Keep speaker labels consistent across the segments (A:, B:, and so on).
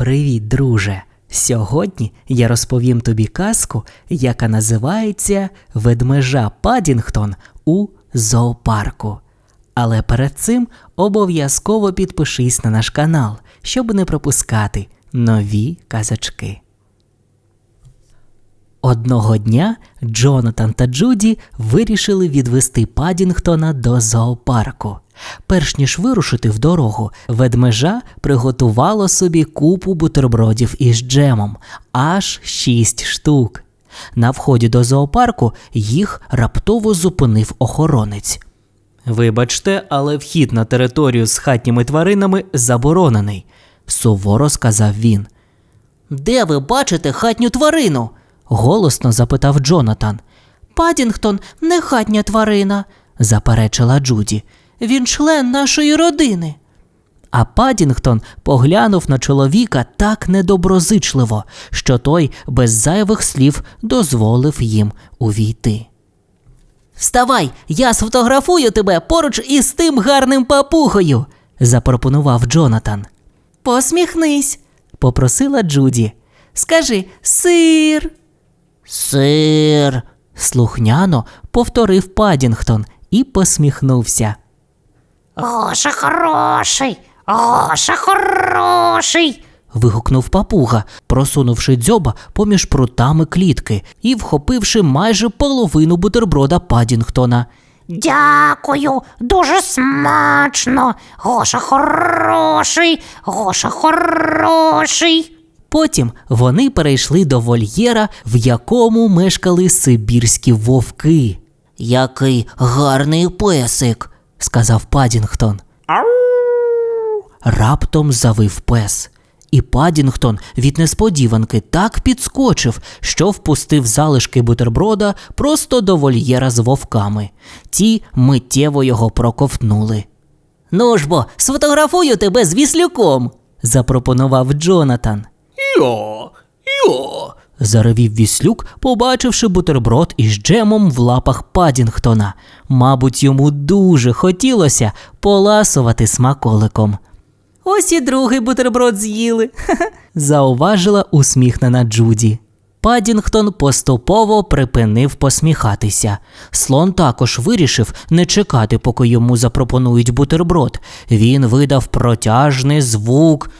A: Привіт, друже! Сьогодні я розповім тобі казку, яка називається Ведмежа Падінгтон у зоопарку. Але перед цим обов'язково підпишись на наш канал, щоб не пропускати нові казочки. Одного дня Джонатан та Джуді вирішили відвести Падінгтона до зоопарку. Перш ніж вирушити в дорогу, ведмежа приготувало собі купу бутербродів із джемом, аж шість штук. На вході до зоопарку їх раптово зупинив охоронець. Вибачте, але вхід на територію з хатніми тваринами заборонений, суворо сказав він. Де ви бачите хатню тварину? Голосно запитав Джонатан. Падінгтон не хатня тварина, заперечила Джуді. Він член нашої родини. А Падінгтон поглянув на чоловіка так недоброзичливо, що той без зайвих слів дозволив їм увійти. Вставай, я сфотографую тебе поруч із тим гарним папугою, запропонував Джонатан. Посміхнись, попросила Джуді. Скажи сир. Сир. слухняно повторив Падінгтон і посміхнувся.
B: Гоша хороший, Гоша хороший.
A: вигукнув папуга, просунувши дзьоба поміж прутами клітки і вхопивши майже половину бутерброда Падінгтона.
B: Дякую, дуже смачно. Гоша хороший, Гоша хороший.
A: Потім вони перейшли до вольєра, в якому мешкали сибірські вовки. Який гарний песик, сказав Падінгтон. Раптом завив пес. І Падінгтон від несподіванки так підскочив, що впустив залишки бутерброда просто до вольєра з вовками. Ті миттєво його проковтнули. Ну ж бо, сфотографую тебе з віслюком, запропонував Джонатан. Йо, йо. заревів віслюк, побачивши бутерброд із джемом в лапах Падінгтона. Мабуть, йому дуже хотілося поласувати смаколиком. Ось і другий бутерброд з'їли, зауважила усміхнена Джуді. Падінгтон поступово припинив посміхатися. Слон також вирішив не чекати, поки йому запропонують бутерброд. Він видав протяжний звук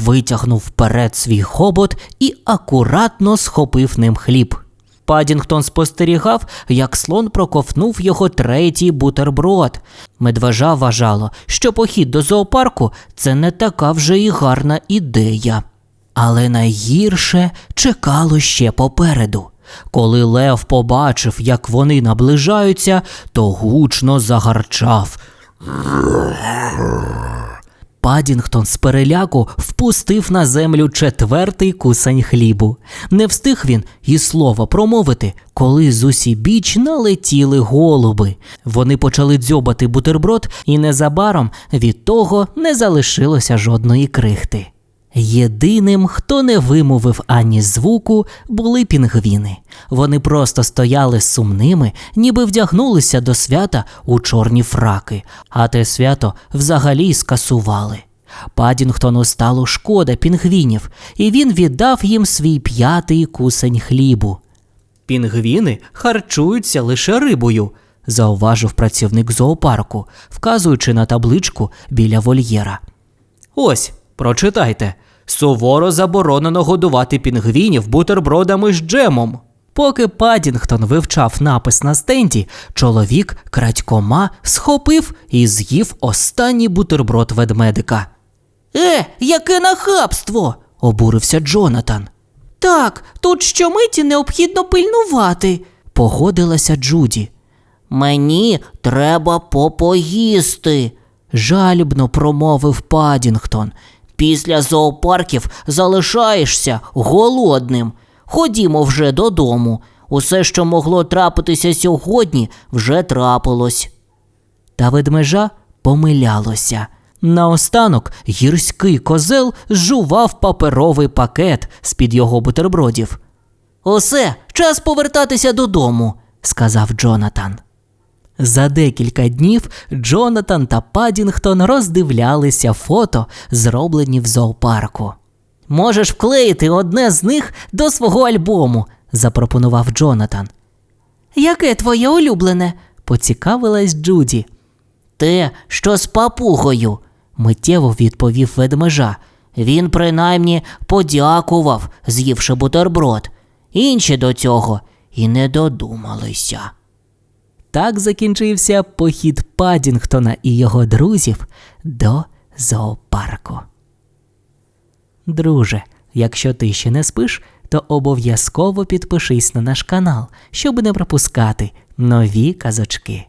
A: витягнув вперед свій хобот і акуратно схопив ним хліб. Падінгтон спостерігав, як слон проковтнув його третій бутерброд. Медвежа вважало, що похід до зоопарку це не така вже і гарна ідея. Але найгірше чекало ще попереду. Коли Лев побачив, як вони наближаються, то гучно загарчав. Падінгтон з переляку впустив на землю четвертий кусень хлібу. Не встиг він і слова промовити, коли з усібіч налетіли голуби. Вони почали дзьобати бутерброд, і незабаром від того не залишилося жодної крихти. Єдиним, хто не вимовив ані звуку, були пінгвіни. Вони просто стояли сумними, ніби вдягнулися до свята у чорні фраки, а те свято взагалі скасували. Падінгтону стало шкода пінгвінів, і він віддав їм свій п'ятий кусень хлібу. Пінгвіни харчуються лише рибою, зауважив працівник зоопарку, вказуючи на табличку біля вольєра. Ось, прочитайте. Суворо заборонено годувати пінгвінів бутербродами з джемом. Поки Падінгтон вивчав напис на стенді, чоловік крадькома схопив і з'їв останній бутерброд ведмедика. Е, яке нахабство! обурився Джонатан. Так, тут щомиті необхідно пильнувати, погодилася Джуді. Мені треба попоїсти, жальбно промовив Падінгтон. Після зоопарків залишаєшся голодним. Ходімо вже додому. Усе, що могло трапитися сьогодні, вже трапилось. Та ведмежа помилялося. Наостанок гірський козел зжував паперовий пакет з-під його бутербродів. Усе, час повертатися додому, сказав Джонатан. За декілька днів Джонатан та Падінгтон роздивлялися фото, зроблені в зоопарку. Можеш вклеїти одне з них до свого альбому, запропонував Джонатан. Яке твоє улюблене? поцікавилась Джуді. Те, що з папугою, миттєво відповів ведмежа. Він принаймні подякував, з'ївши бутерброд. Інші до цього і не додумалися. Так закінчився похід Падінгтона і його друзів до зоопарку. Друже, якщо ти ще не спиш, то обов'язково підпишись на наш канал, щоб не пропускати нові казочки.